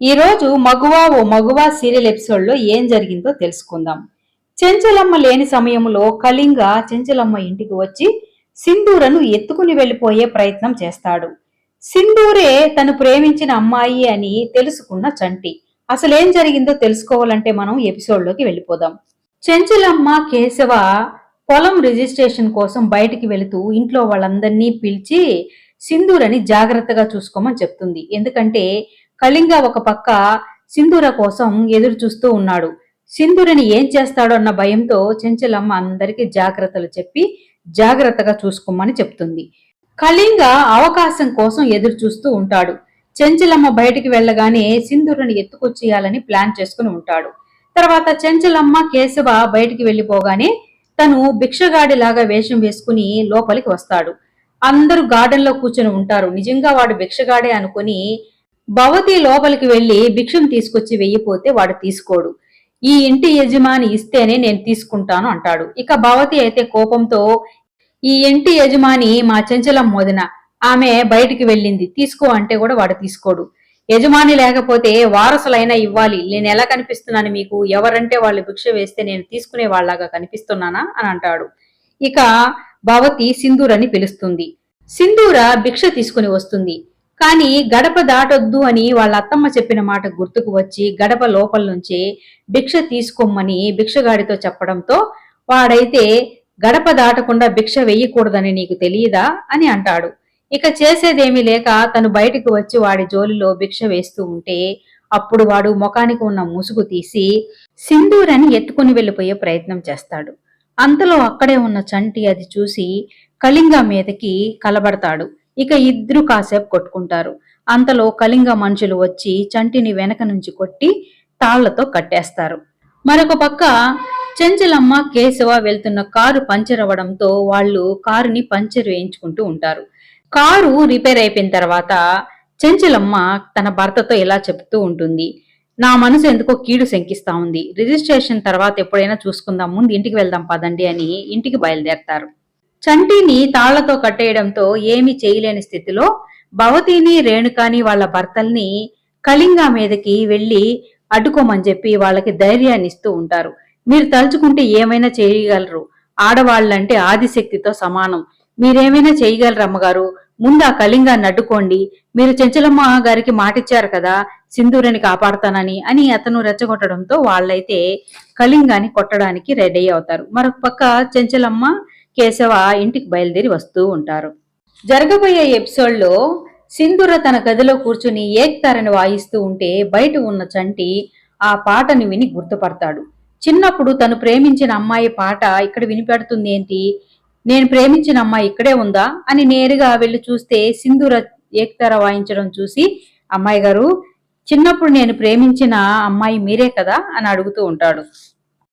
ఈ రోజు మగువా ఓ మగువా సీరియల్ ఎపిసోడ్లో ఏం జరిగిందో తెలుసుకుందాం. చెంచలమ్మ లేని సమయంలో కళింగ చెంచలమ్మ ఇంటికి వచ్చి సింధూరను ఎత్తుకుని వెళ్ళిపోయే ప్రయత్నం చేస్తాడు. సింధూరే తను ప్రేమించిన అమ్మాయి అని తెలుసుకున్న చంటి. అసలేం జరిగిందో తెలుసుకోవాలంటే మనం ఎపిసోడ్లోకి వెళ్ళిపోదాం. చెంచలమ్మ కేశవ పొలం రిజిస్ట్రేషన్ కోసం బయటికి వెళుతూ ఇంట్లో వాళ్ళందరినీ పిలిచి సింధూరని జాగ్రత్తగా చూసుకోమని చెప్తుంది. ఎందుకంటే కళింగ ఒక పక్క సింధూర కోసం ఎదురు చూస్తూ ఉన్నాడు. సింధూరిని ఏం చేస్తాడో అన్న భయంతో చెంచలమ్మ అందరికీ జాగ్రత్తలు చెప్పి జాగ్రత్తగా చూసుకోమని చెప్తుంది. కళింగ అవకాశం కోసం ఎదురు చూస్తూ ఉంటాడు. చెంచలమ్మ బయటికి వెళ్ళగానే సింధూరని ఎత్తుకొచ్చేయాలని ప్లాన్ చేసుకుని ఉంటాడు. తర్వాత చెంచలమ్మ కేశవ బయటికి వెళ్ళిపోగానే తను భిక్షగాడిలాగా వేషం వేసుకుని లోపలికి వస్తాడు. అందరూ గార్డెన్లో కూర్చొని ఉంటారు. నిజంగా వాడు భిక్షగాడే అనుకుని భవతి లోపలికి వెళ్ళి భిక్షం తీసుకొచ్చి వెయ్యిపోతే వాడు తీసుకోడు. ఈ ఇంటి యజమాని ఇస్తేనే నేను తీసుకుంటాను అంటాడు. ఇక భవతి అయితే కోపంతో ఈ ఇంటి యజమాని మా చెంచలం మోదన ఆమె బయటికి వెళ్ళింది. తీసుకో అంటే కూడా వాడు తీసుకోడు. యజమాని లేకపోతే వారసులైనా ఇవ్వాలి. నేను ఎలా కనిపిస్తున్నాను మీకు? ఎవరంటే వాళ్ళు భిక్ష వేస్తే నేను తీసుకునే వాళ్ళగా కనిపిస్తున్నానా? అని అంటాడు. ఇక భవతి సింధూర్ అని పిలుస్తుంది. సింధూర భిక్ష తీసుకుని వస్తుంది. కానీ గడప దాటొద్దు అని వాళ్ళ అత్తమ్మ చెప్పిన మాట గుర్తుకు వచ్చి గడప లోపల నుంచి భిక్ష తీసుకోమని భిక్షగాడితో చెప్పడంతో వాడైతే గడప దాటకుండా భిక్ష వెయ్యకూడదని నీకు తెలియదా అని అంటాడు. ఇక చేసేదేమీ లేక తను బయటికి వచ్చి వాడి జోలిలో భిక్ష వేస్తూ ఉంటే అప్పుడు వాడు ముఖానికి ఉన్న ముసుగు తీసి సింధూరని ఎత్తుకుని వెళ్ళిపోయే ప్రయత్నం చేస్తాడు. అంతలో అక్కడే ఉన్న చంటి అది చూసి కళింగ మీదకి కలబడతాడు. ఇక ఇద్దరు కాసేపు కొట్టుకుంటారు. అంతలో కళింగ మనుషులు వచ్చి చంటిని వెనక నుంచి కొట్టి తాళ్ళతో కట్టేస్తారు. మరొక పక్క చెంచలమ్మ కేశవ వెళ్తున్న కారు పంచర్ అవ్వడంతో వాళ్ళు కారుని పంచర్ వేయించుకుంటూ ఉంటారు. కారు రిపేర్ అయిపోయిన తర్వాత చెంచలమ్మ తన భర్తతో ఇలా చెప్తూ ఉంటుంది. నా మనసు ఎందుకో కీడు శంకిస్తా ఉంది. రిజిస్ట్రేషన్ తర్వాత ఎప్పుడైనా చూసుకుందాం. ముందు ఇంటికి వెళ్దాం పదండి అని ఇంటికి బయలుదేరతారు. చంటిని తాళ్ళతో కట్టేయడంతో ఏమి చేయలేని స్థితిలో భవతిని రేణుకాని వాళ్ళ భర్తల్ని కళింగ మీదకి వెళ్ళి అడ్డుకోమని చెప్పి వాళ్ళకి ధైర్యాన్ని ఇస్తూ ఉంటారు. మీరు తలుచుకుంటే ఏమైనా చేయగలరు? ఆడవాళ్ళంటే ఆదిశక్తితో సమానం. మీరేమైనా చేయగలరు అమ్మగారు? ముందు ఆ కళింగాన్ని అడ్డుకోండి. మీరు చెంచలమ్మ గారికి మాటిచ్చారు కదా సింధూరిని కాపాడుతానని అని అతను రెచ్చగొట్టడంతో వాళ్ళైతే కళింగాని కొట్టడానికి రెడీ అవుతారు. మరొక పక్క చెంచలమ్మ కేశవ ఇంటికి బయలుదేరి వస్తూ ఉంటారు. జరగబోయే ఎపిసోడ్లో సింధుర తన గదిలో కూర్చుని ఏక్తారని వాయిస్తూ ఉంటే బయట ఉన్న చంటి ఆ పాటని విని గుర్తుపడతాడు. చిన్నప్పుడు తను ప్రేమించిన అమ్మాయి పాట ఇక్కడ వినిపెడుతుంది ఏంటి? నేను ప్రేమించిన అమ్మాయి ఇక్కడే ఉందా? అని నేరుగా వెళ్ళి చూస్తే సింధుర ఏక్తార వాయించడం చూసి అమ్మాయి గారు చిన్నప్పుడు నేను ప్రేమించిన అమ్మాయి మీరే కదా? అని అడుగుతూ ఉంటాడు.